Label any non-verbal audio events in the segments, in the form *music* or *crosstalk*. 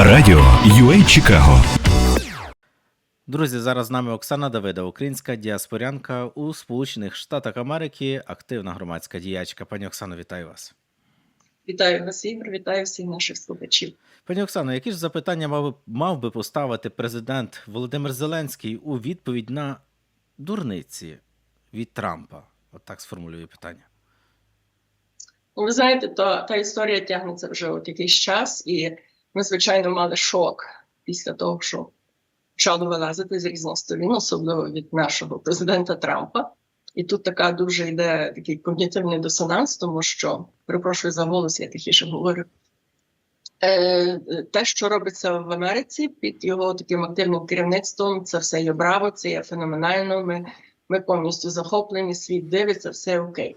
Радіо UA Чикаго. Друзі, зараз з нами Оксана Давида, українська діаспорянка у Сполучених Штатах Америки, активна громадська діячка. Пані Оксано, вітаю вас. Вітаю вас, Ігор, вітаю всіх наших слухачів. Пані Оксано, які ж запитання мав би, мав би поставити президент Володимир Зеленський у відповідь на дурниці від Трампа? От так сформулюю питання. Ну, ви знаєте, то та історія тягнеться вже от якийсь час, і ми, звичайно, мали шок після того, що почали вилазити з різних сторін, особливо від нашого президента Трампа. І тут така дуже йде такий когнітивний дисонанс, тому що перепрошую за голос, я тихіше говорю. Е, те, що робиться в Америці під його таким активним керівництвом, це все є браво, це є феноменально. Ми, ми повністю захоплені, світ дивиться, все окей.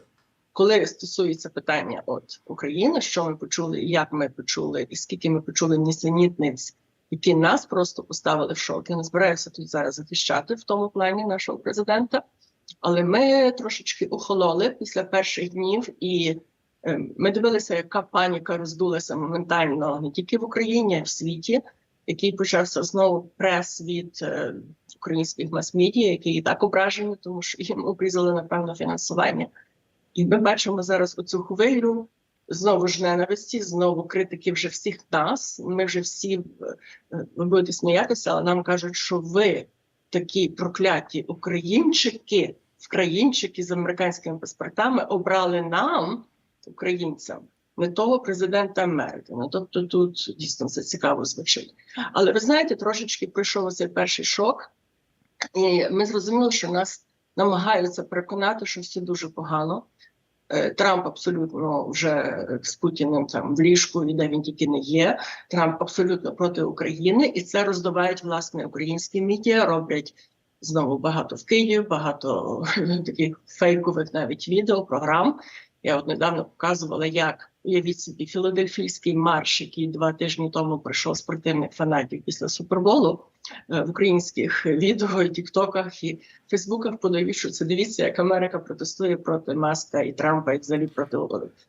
Коли стосується питання от України, що ми почули, як ми почули, і скільки ми почули нісенітниць, які нас просто поставили в шок. Я не збираюся тут зараз захищати в тому плані нашого президента. Але ми трошечки охололи після перших днів, і е, ми дивилися, яка паніка роздулася моментально не тільки в Україні, а й в світі, який почався знову прес від е, українських мас-медіа, які і так ображені, тому що їм обрізали напевно фінансування. І ми бачимо зараз оцю хвилю знову ж ненависті, знову критики вже всіх нас. Ми вже всі е, ви будете сміятися, але нам кажуть, що ви такі прокляті українчики, вкраїнчики з американськими паспортами обрали нам, українцям, не того президента Америки. Ну тобто тут дійсно це цікаво звучить. Але ви знаєте, трошечки пройшов цей перший шок, і ми зрозуміли, що нас намагаються переконати, що все дуже погано. Е, Трамп абсолютно вже з Путіним там в ліжку, і де він тільки не є. Трамп абсолютно проти України, і це роздувають власне українські медіа, роблять знову багато в Києві, багато *laughs* таких фейкових навіть відео, програм. Я от недавно показувала, як уявіть собі філадельфійський марш, який два тижні тому прийшов спортивних фанатів після суперболу е, в українських відео, тіктоках і Фейсбуках подивіться, дивіться, як Америка протестує проти Маска і Трампа, і взагалі проти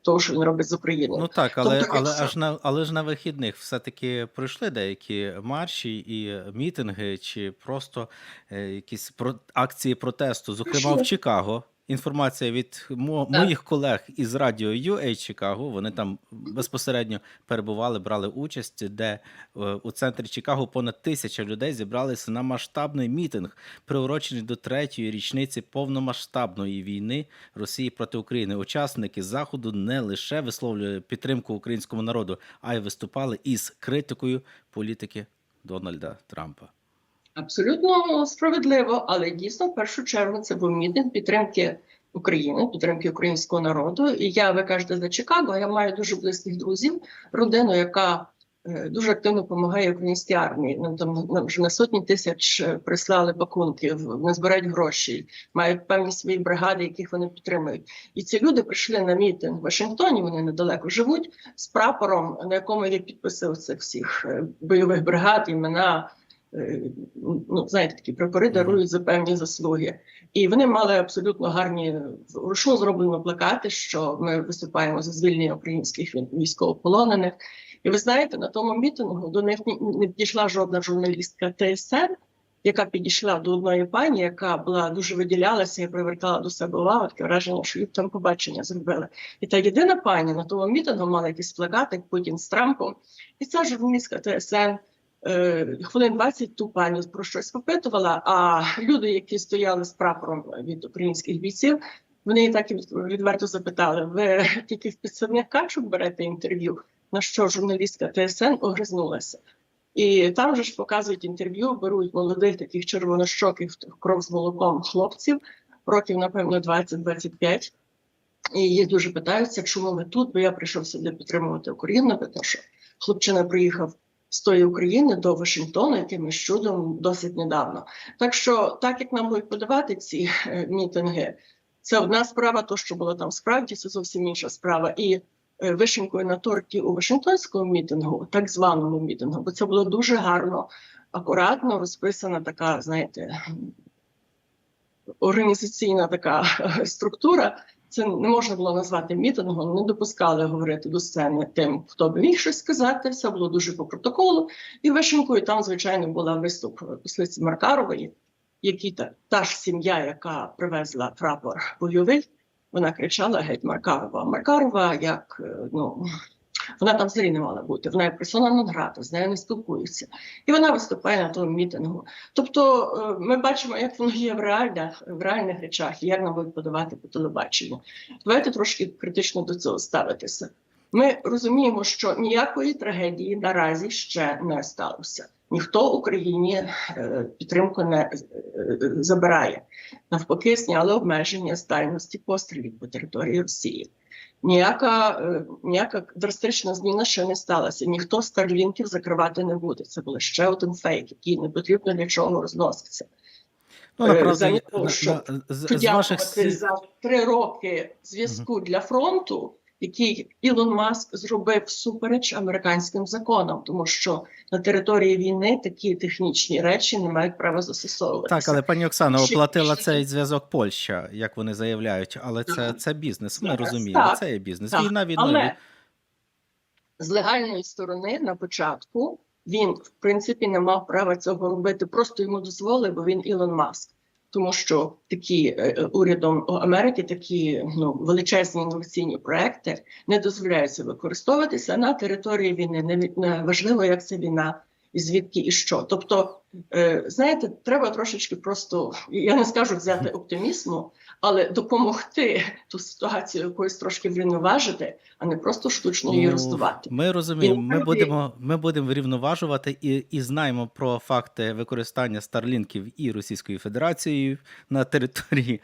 того, що він робить з Україною. Ну так, але, Тобто, але, аж на, але ж на вихідних все-таки пройшли деякі марші і мітинги, чи просто е, якісь про, акції протесту, зокрема в Чикаго. Інформація від мо- Так. моїх колег із радіо UA Чикаго. Вони там безпосередньо перебували, брали участь, де е, у центрі Чикаго понад тисяча людей зібралися на масштабний мітинг, приурочений до третьої річниці повномасштабної війни Росії проти України. Учасники заходу не лише висловлювали підтримку українському народу, а й виступали із критикою політики Дональда Трампа. Абсолютно справедливо, але дійсно в першу чергу це був мітинг підтримки України, підтримки українського народу. І я ви кажете за Чикаго. Я маю дуже близьких друзів, родину, яка е, дуже активно допомагає українській армії. Нам там нам вже на сотні тисяч е, прислали пакунків, вони збирають гроші, мають певні свої бригади, яких вони підтримують. І ці люди прийшли на мітинг в Вашингтоні. Вони недалеко живуть з прапором, на якому є підписи цих всіх е, бойових бригад, імена. Е, ну, знаєте, такі прапори дарують за певні заслуги. І вони мали абсолютно гарні вручну зроблені плакати, що ми виступаємо за звільнення українських військовополонених. І ви знаєте, на тому мітингу до них не підійшла жодна журналістка ТСН, яка підійшла до одної пані, яка була дуже виділялася і привертала до себе увагу, таке враження, що їх там побачення зробили. І та єдина пані на тому мітингу мала якийсь плакат, як Путін з Трампом, і ця журналістка ТСН хвилин 20 ту пані про щось попитувала. А люди, які стояли з прапором від українських бійців, вони так і відверто запитали: ви тільки в підсобних качок берете інтерв'ю? На що журналістка ТСН огризнулася? І там же ж показують інтерв'ю, беруть молодих таких червонощоких кров з молоком хлопців, років, напевно, 20-25. І її дуже питаються, чому ми тут, бо я прийшов сюди підтримувати Україну, тому що хлопчина приїхав з тої України до Вашингтона якимось чудом досить недавно. Так що, так як нам будуть подавати ці е, мітинги, це одна справа, то що було там справді, це зовсім інша справа. І е, вишенькою на торті у Вашингтонському мітингу, так званому мітингу, бо це було дуже гарно, акуратно розписана така, знаєте, організаційна така структура. Це не можна було назвати мітингом, не допускали говорити до сцени тим, хто б міг щось сказати. Все було дуже по протоколу. І вишенкою там, звичайно, була виступ послиці Маркарової, який та, та ж сім'я, яка привезла прапор бойовий, вона кричала геть Маркарова. Маркарова, як е, ну. Вона там взагалі не мала бути. Вона є персона нон-грата, з нею не спілкуються. І вона виступає на тому мітингу. Тобто е, ми бачимо, як воно є в реальних, в реальних речах, і як нам будуть подавати по телебаченню. Давайте трошки критично до цього ставитися. Ми розуміємо, що ніякої трагедії наразі ще не сталося. Ніхто Україні е, підтримку не е, забирає. Навпаки, зняли обмеження з дальності пострілів по території Росії. Ніяка, е, ніяка драстична зміна ще не сталася. Ніхто старлінків закривати не буде. Це був ще один фейк, який не потрібно для чого розноситься. Ну, направду, замість на- того, що на- з, з ваших за три роки зв'язку для фронту, який Ілон Маск зробив всупереч американським законам, тому що на території війни такі технічні речі не мають права застосовуватися. Так, але пані Оксано, Ще- оплатила ще- цей зв'язок Польща, як вони заявляють, але це, це бізнес. Ми розуміємо, так, це є бізнес. Так, Війна війною. Але з легальної сторони на початку він, в принципі, не мав права цього робити. Просто йому дозволили, бо він Ілон Маск. Тому що такі е, е, урядом Америки такі ну величезні інноваційні проекти не дозволяються використовуватися на території війни. Не, важливо, як це війна і звідки і що. Тобто, е, знаєте, треба трошечки просто я не скажу взяти оптимізму, але допомогти ту ситуацію якоюсь трошки врівноважити, а не просто штучно її Ну, роздувати. Ми розуміємо, ми будемо, ми будемо врівноважувати і, і знаємо про факти використання старлінків і Російською Федерацією на території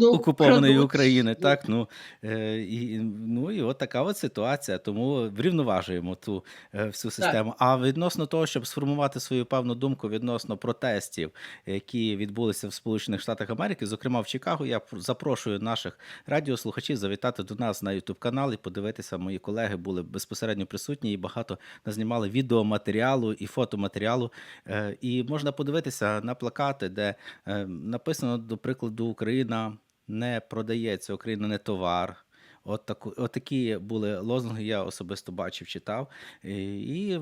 Ну, окупованої крадуть. України. Так, ну, е, і, ну і от така от ситуація. Тому врівноважуємо ту е, всю систему. А відносно того, щоб сформувати свою певну думку відносно протестів, які відбулися в Сполучених Штатах Америки, зокрема в Чикаго, я запрошую наших радіослухачів завітати до нас на youtube канал і подивитися. Мої колеги були безпосередньо присутні і багато назнімали відеоматеріалу і фотоматеріалу. Е, І можна подивитися на плакати, де е, написано, до прикладу, Україна не продається, Україна не товар. От, таку, от такі були лозунги, я особисто бачив, читав. І,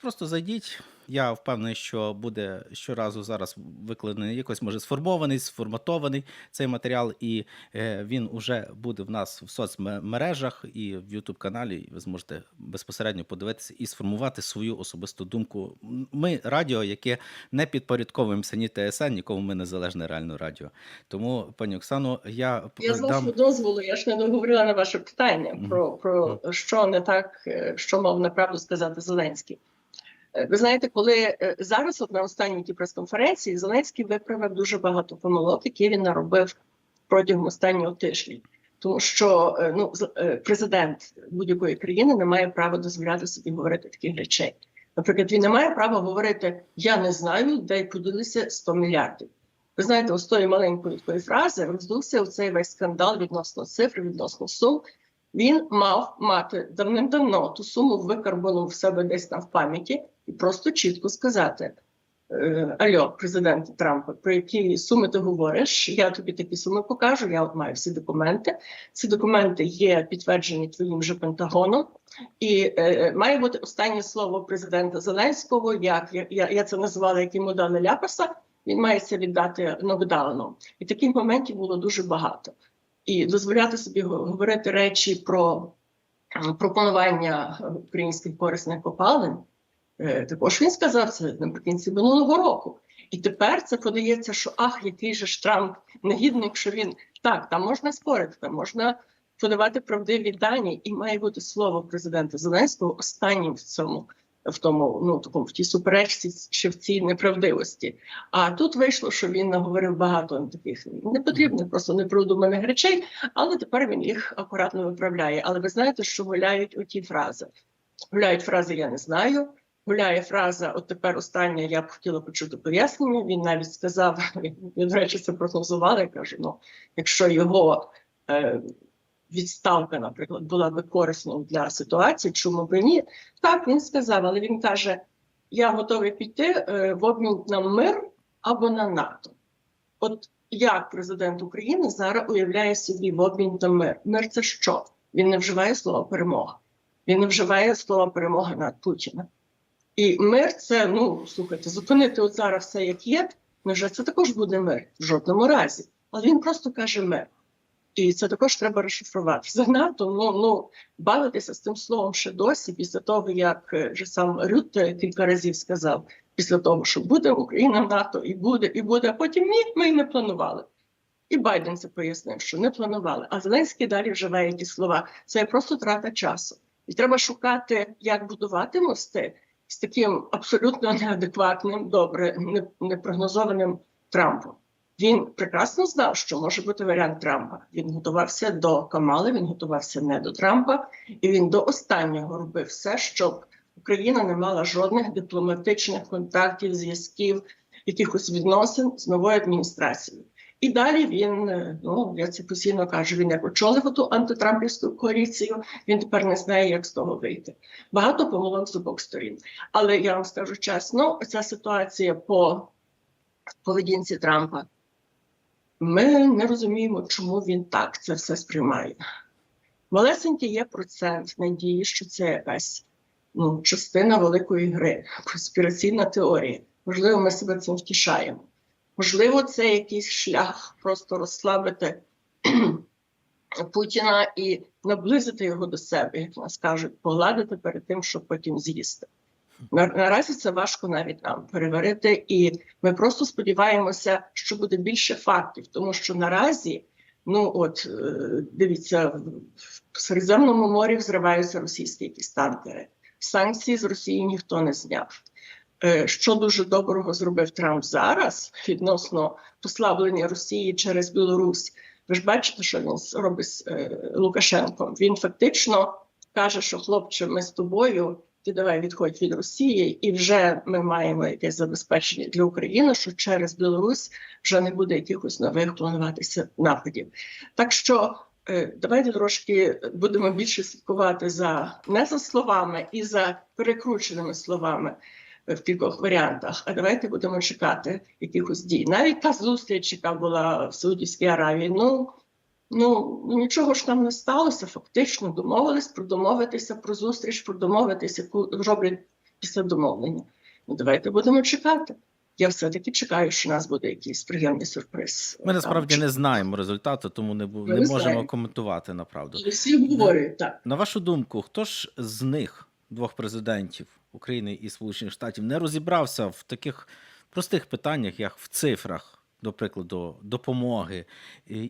просто зайдіть. Я впевнений, що буде щоразу зараз викладений якось може сформований, сформатований цей матеріал, і е, він уже буде в нас в соцмережах і в youtube каналі. Ви зможете безпосередньо подивитися і сформувати свою особисту думку. Ми радіо, яке не підпорядковуємося ні ТСН, нікому ми незалежне реально радіо. Тому, пані Оксано, я Я з вашого дозволу, я ж не договорила на ваше питання про, про що не так, е, що мав направду сказати Зеленський. Е, Ви знаєте, коли е, зараз, от на останній тій прес-конференції, Зеленський виправив дуже багато помилок, які він наробив протягом останнього тижня. Тому що е, ну, президент будь-якої країни не має права дозволяти собі говорити таких речей. Наприклад, він не має права говорити Я не знаю, де поділися 100 мільярдів. Ви знаєте, ось тої маленької такої фрази роздувся цей весь скандал відносно цифр, відносно сум. Він мав мати давним-давно ту суму викарбону в себе десь там в пам'яті і просто чітко сказати: е, Альо, президент Трампа, про які суми ти говориш? Я тобі такі суми покажу. Я от маю всі документи. Ці документи є підтверджені твоїм же Пентагоном, і е, має бути останнє слово президента Зеленського. Як я, я, я це називала, як йому дали ляпаса. Він має це віддати нокдауном. І таких моментів було дуже багато. І дозволяти собі говорити речі про е, пропонування е, українських корисних копалин. Е, Також він сказав це наприкінці минулого року. І тепер це подається, що ах, який же ж Трамп негідник, що він так, там можна спорити, там можна подавати правдиві дані, і має бути слово президента Зеленського останнім в цьому, в тому, ну такому в тій суперечці чи в цій неправдивості. А тут вийшло, що він наговорив багато таких непотрібних, просто непродуманих речей, але тепер він їх акуратно виправляє. Але ви знаєте, що гуляють оті фрази. Гуляють фрази Я не знаю. Гуляє фраза, от тепер остання, я б хотіла почути пояснення. Він навіть сказав, *laughs* я, до речі, це прогнозували. Я кажу: ну, якщо його е, відставка, наприклад, була би корисною для ситуації, чому б ні? Так, він сказав, але він каже: я готовий піти е, в обмін на мир або на НАТО. От як президент України зараз уявляє собі в обмін на мир. Мир це що? Він не вживає слова перемога. Він не вживає слова перемога над Путіна. І мир це, ну слухайте, зупинити от зараз все як є. Невже це також буде мир? В жодному разі. Але він просто каже мир. І це також треба розшифрувати. Занадто ну, ну, бавитися з цим словом ще досі, після того, як е, вже сам Рютте кілька разів сказав, після того, що буде Україна в НАТО, і буде, і буде, а потім ні, ми й не планували. І Байден це пояснив, що не планували. А Зеленський далі вживає ті слова. Це просто трата часу. І треба шукати, як будувати мости з таким абсолютно неадекватним, добре, непрогнозованим Трампом. Він прекрасно знав, що може бути варіант Трампа. Він готувався до Камали, він готувався не до Трампа, і він до останнього робив все, щоб Україна не мала жодних дипломатичних контактів, зв'язків, якихось відносин з новою адміністрацією. І далі він, е, ну я це постійно кажу, він як очолив ту антитрампівську коаліцію, він тепер не знає, як з того вийти. Багато помилок з обох сторін. Але я вам скажу чесно, ця ситуація по поведінці Трампа. Ми не розуміємо, чому він так це все сприймає. Малесенький є процент надії, що це якась ну, частина великої гри, конспіраційна теорія. Можливо, ми себе цим втішаємо. Можливо, це якийсь шлях просто розслабити *clears throat* Путіна і наблизити його до себе, як нас кажуть, погладити перед тим, щоб потім з'їсти. Наразі це важко навіть нам переварити, і ми просто сподіваємося, що буде більше фактів, тому що наразі, ну от е, дивіться, в Середземному морі взриваються російські якісь танкери. Санкції з Росії ніхто не зняв. Е, Що дуже доброго зробив Трамп зараз відносно послаблення Росії через Білорусь. Ви ж бачите, що він робить з е, Лукашенком. Він фактично каже, що хлопче, ми з тобою, ти давай відходь від Росії, і вже ми маємо якесь забезпечення для України, що через Білорусь вже не буде якихось нових плануватися нападів. Так що е, давайте трошки будемо більше слідкувати за не за словами і за перекрученими словами в кількох варіантах. А давайте будемо чекати якихось дій. Навіть та зустріч, яка була в Саудівській Аравії, ну. Ну нічого ж там не сталося. Фактично домовились про домовитися про зустріч, про домовитися, яку роблять після домовлення. Ну давайте будемо чекати. Я все-таки чекаю, що у нас буде якийсь приємний сюрприз. Ми насправді не знаємо результату, тому не, бу- не не можемо знаємо. коментувати направду. Всі говорять так. На вашу думку, хто ж з них, двох президентів України і Сполучених Штатів, не розібрався в таких простих питаннях, як в цифрах, до прикладу, допомоги,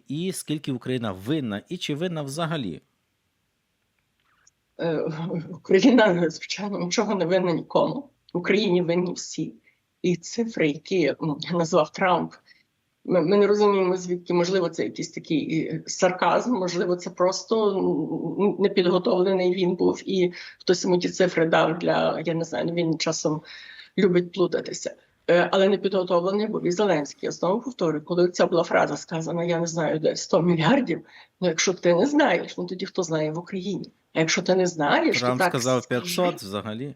і, скільки Україна винна, і чи винна взагалі? Е, Україна, звичайно, нічого не винна нікому. В Україні винні всі. І цифри, які назвав Трамп, ми, ми не розуміємо, звідки, можливо, це якийсь такий е, сарказм, можливо, це просто непідготовлений він був, і хтось йому ті цифри дав для, я не знаю, він часом любить плутатися. Е, Але не підготовлений був і Зеленський. Я знову повторюю, коли ця була фраза сказана, я не знаю, де 100 мільярдів. Ну, якщо ти не знаєш, ну тоді хто знає в Україні? А якщо ти не знаєш, Трамп то так сказав скажи. 500 взагалі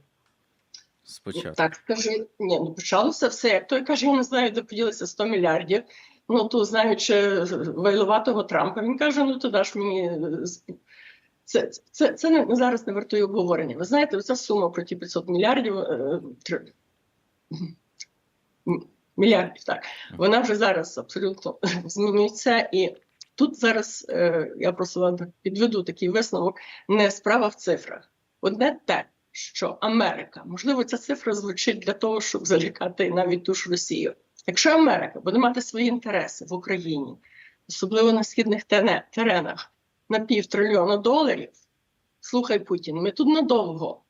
спочатку. Так скажи, ні, ну почалося все. Як той каже, я не знаю, де поділися 100 мільярдів. Ну то знаючи вайлуватого Трампа, він каже: ну то даш мені е, це, це, це не зараз не вартує обговорення. Ви знаєте, оця сума про ті 500 мільярдів е, мільярдів, так вона вже зараз абсолютно *laughs* змінюється і. Тут зараз е, я просто вам підведу такий висновок. Не справа в цифрах. Одне те, що Америка, можливо, ця цифра звучить для того, щоб залякати навіть ту ж Росію. Якщо Америка буде мати свої інтереси в Україні, особливо на східних теренах, на півтрильйона доларів, слухай Путін, ми тут надовго.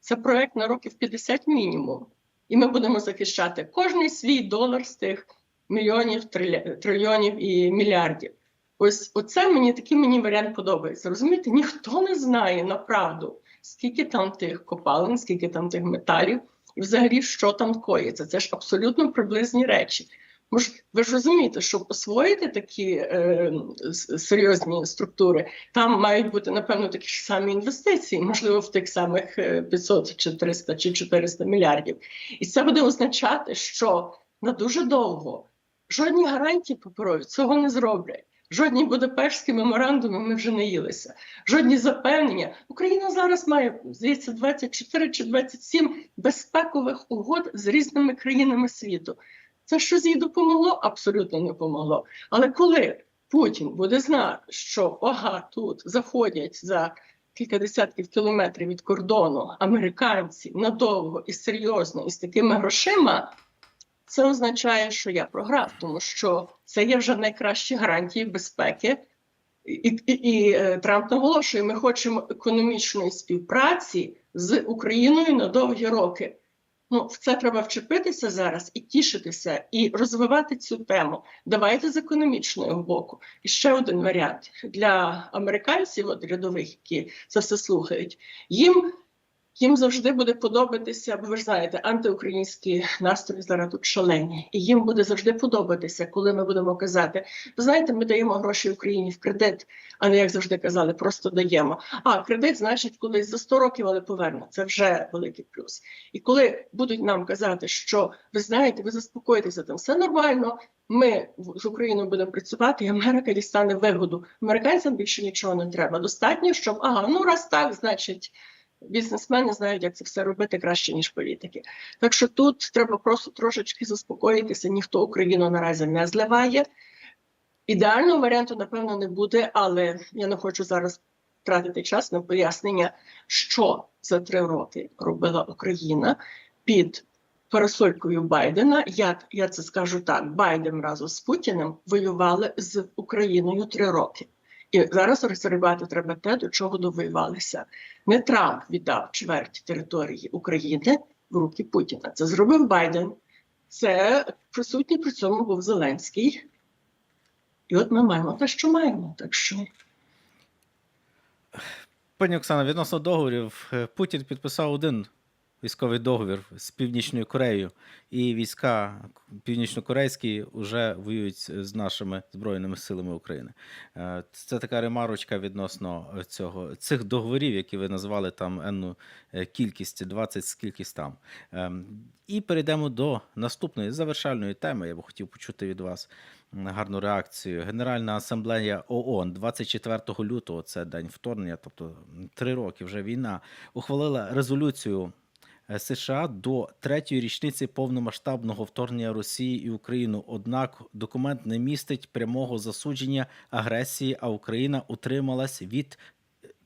Це проект на років 50 мінімум. І ми будемо захищати кожний свій долар з тих мільйонів, трильйонів і мільярдів. Ось оце мені такий мені варіант подобається. Розумієте, ніхто не знає направду, скільки там тих копалин, скільки там тих металів, і взагалі що там коїться. Це ж абсолютно приблизні речі. Може, ви ж розумієте, щоб освоїти такі е, серйозні структури, там мають бути напевно такі ж самі інвестиції, можливо, в тих самих е, 500 чи 300 чи 400 мільярдів. І це буде означати, що на дуже довго жодні гарантії паперові цього не зроблять. Жодні Будапештські меморандуми ми вже не їлися. Жодні запевнення. Україна зараз має, здається, 24 чи 27 безпекових угод з різними країнами світу. Це щось їй допомогло? Абсолютно не допомогло. Але коли Путін буде знати, що ага, тут заходять за кілька десятків кілометрів від кордону американці надовго і серйозно і з такими грошима, це означає, що я програв, тому що це є вже найкращі гарантії безпеки. І, і, і е, Трамп наголошує, ми хочемо економічної співпраці з Україною на довгі роки. Ну, в це треба вчепитися зараз і тішитися, і розвивати цю тему. Давайте з економічного боку. І ще один варіант для американців, от рядових, які це все слухають. Їм їм завжди буде подобатися, бо ви ж знаєте, антиукраїнські настрої зараз тут шалені. І їм буде завжди подобатися, коли ми будемо казати: ви знаєте, ми даємо гроші Україні в кредит, а не як завжди казали, просто даємо. А кредит, значить, колись за 100 років, але поверне. Це вже великий плюс. І коли будуть нам казати, що ви знаєте, ви заспокоїтеся, там все нормально. Ми з Україною будемо працювати, і Америка дістане вигоду. Американцям більше нічого не треба. Достатньо, щоб ага, ну раз так, значить. Бізнесмени знають, як це все робити краще, ніж політики. Так що тут треба просто трошечки заспокоїтися. Ніхто Україну наразі не зливає. Ідеального варіанту, напевно, не буде, але я не хочу зараз тратити час на пояснення, що за три роки робила Україна під парасолькою Байдена. Я, я це скажу так: Байден разом з Путіним воювали з Україною три роки. І зараз розривати треба те, до чого довоювалися. Не Трамп віддав чверть території України в руки Путіна. Це зробив Байден. Це присутній при цьому був Зеленський. І от ми маємо те, що маємо. Так що Пані Оксана, відносно договорів, е, Путін підписав один військовий договір з Північною Кореєю, і війська північнокорейські вже воюють з нашими збройними силами України. Е, Це така ремарочка відносно цього цих договорів, які ви назвали там енну е, кількість, 20 скількись там. Ем, І перейдемо до наступної завершальної теми. Я би хотів почути від вас гарну реакцію. Генеральна асамблея ООН 24 лютого, це день вторгнення, тобто три роки вже війна, ухвалила резолюцію США до третьої річниці повномасштабного вторгнення Росії і Україну. Однак документ не містить прямого засудження агресії, а Україна утрималась від.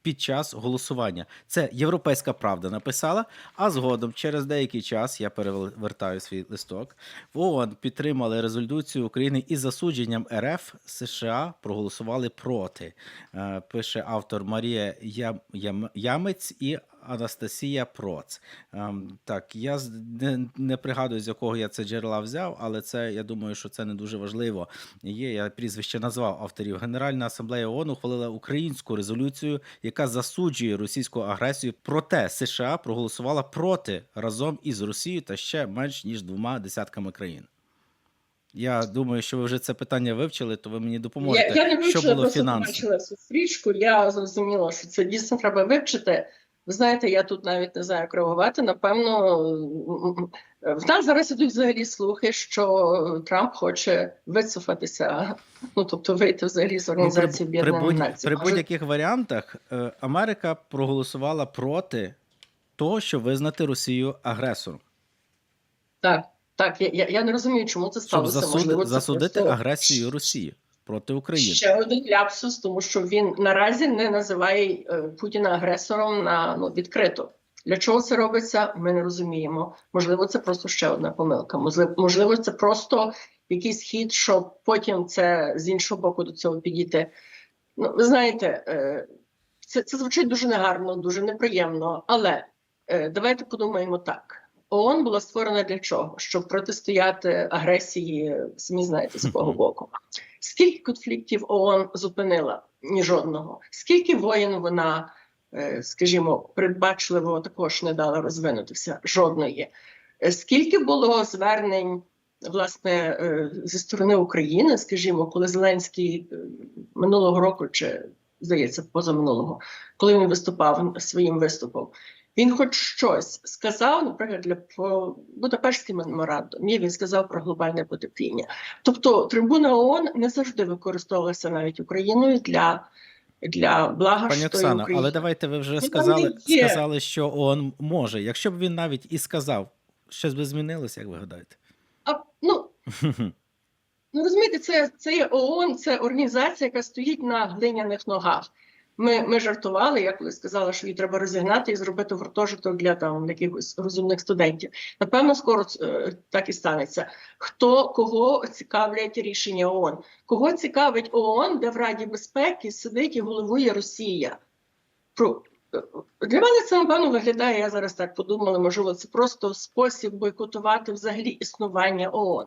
Під час голосування це європейська правда написала. А згодом, через деякий час, я перевертаю свій листок. ООН підтримали резолюцію України із засудженням РФ США проголосували проти. Е, Пише автор Марія Ям, Ям, Ямець і Анастасія Проц. Ем, Так, я не, не пригадую, з якого я це джерела взяв, але це я думаю, що це не дуже важливо. Є я прізвище назвав авторів. Генеральна асамблея ООН ухвалила українську резолюцію, яка засуджує російську агресію. Проте США проголосувала проти разом із Росією та ще менш ніж двома десятками країн. Я думаю, що ви вже це питання вивчили, то ви мені я, допоможете. я не що було фінансово. побачила цю стрічку. Я зрозуміла, що це дійсно треба вивчити. Ви знаєте, я тут навіть не знаю як реагувати. Напевно, в нас зараз ідуть взагалі слухи, що Трамп хоче вицефатися, ну тобто вийти взагалі з Ну, організації при, при, Об'єднаних будь, Націй. при будь-яких варіантах е, Америка проголосувала проти того, щоб визнати Росію агресором, Так, так, я, я, я не розумію, чому це щоб сталося. засуд, Можливо, це засудити просто агресію Росії проти України. Ще один ляпсус, тому що він наразі не називає е, Путіна агресором на ну відкрито. Для чого це робиться? Ми не розуміємо. Можливо, це просто ще одна помилка. Можливо, це просто якийсь хід, щоб потім це з іншого боку до цього підійти. Ну, ви знаєте, е, це, це звучить дуже негарно, дуже неприємно. Але е, давайте подумаємо так: ООН була створена для чого? Щоб протистояти агресії, самі знаєте, з кого боку. Скільки конфліктів ООН зупинила? Ні жодного. Скільки воєн вона, е, скажімо, передбачливо також не дала розвинутися? Жодної. Е, Скільки було звернень власне е, зі сторони України, скажімо, коли Зеленський минулого року, чи здається, позаминулого, коли він виступав своїм виступом, він хоч щось сказав, наприклад, для про Будапештський меморандум. Ні, він сказав про глобальне потепління. Тобто трибуна ООН не завжди використовувалася навіть Україною для, для блага Пані Оксано, але давайте ви вже сказали, сказали, що ООН може. Якщо б він навіть і сказав, щось би змінилося, як ви гадаєте? А, ну, Ну, розумієте, це, це є ООН, це організація, яка стоїть на глиняних ногах. Ми, ми жартували, я коли сказала, що її треба розігнати і зробити гуртожиток для там якихось розумних студентів. Напевно, скоро е, так і станеться. Хто кого цікавлять рішення ООН? Кого цікавить ООН, де в Раді безпеки сидить і головує Росія? Про е, для мене це напевно виглядає. Я зараз так подумала. Можливо, це просто спосіб бойкотувати взагалі існування ООН.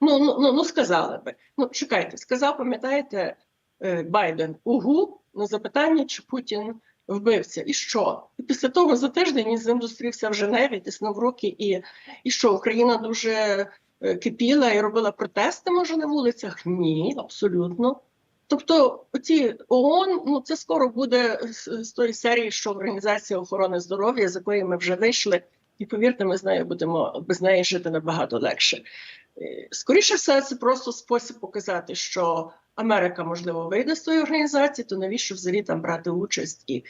Ну, ну, ну, ну сказали би. Ну, чекайте, сказав, пам'ятаєте, е, Байден угу на запитання, чи Путін вбивця. І що? І після того за тиждень він з ним зустрівся в Женеві, тиснув руки, і, і що Україна дуже е, кипіла і робила протести, може, на вулицях? Ні, абсолютно. Тобто, оці ООН, ну це скоро буде з, з тої серії, що Організація охорони здоров'я, з якої ми вже вийшли, і повірте, ми з нею будемо без неї жити набагато легше. Е, Скоріше все, це просто спосіб показати, що Америка, можливо, вийде з тої організації, то навіщо взагалі там брати участь? І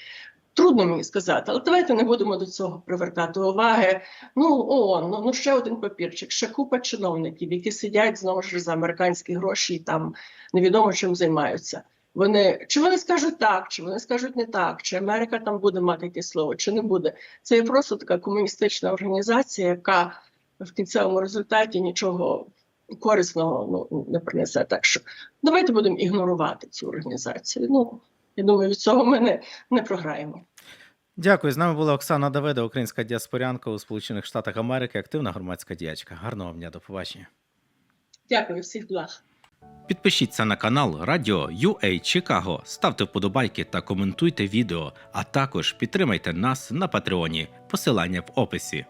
трудно мені сказати, але давайте не будемо до цього привертати уваги. Ну, ООН, ну, ну ще один папірчик, ще купа чиновників, які сидять знову ж за американські гроші і там невідомо чим займаються. Вони чи вони скажуть так, чи вони скажуть не так, чи Америка там буде мати якесь слово, чи не буде. Це є просто така комуністична організація, яка в кінцевому результаті нічого корисного ну, не принесе. Так що давайте будемо ігнорувати цю організацію. Ну я думаю, від цього ми не, не програємо. Дякую. З нами була Оксана Давида, українська діаспорянка у Сполучених Штатах Америки, активна громадська діячка. Гарного дня, до побачення. Дякую всіх благ. Підпишіться на канал Радіо UA Чикаго, ставте вподобайки та коментуйте відео, а також підтримайте нас на Патреоні. Посилання в описі.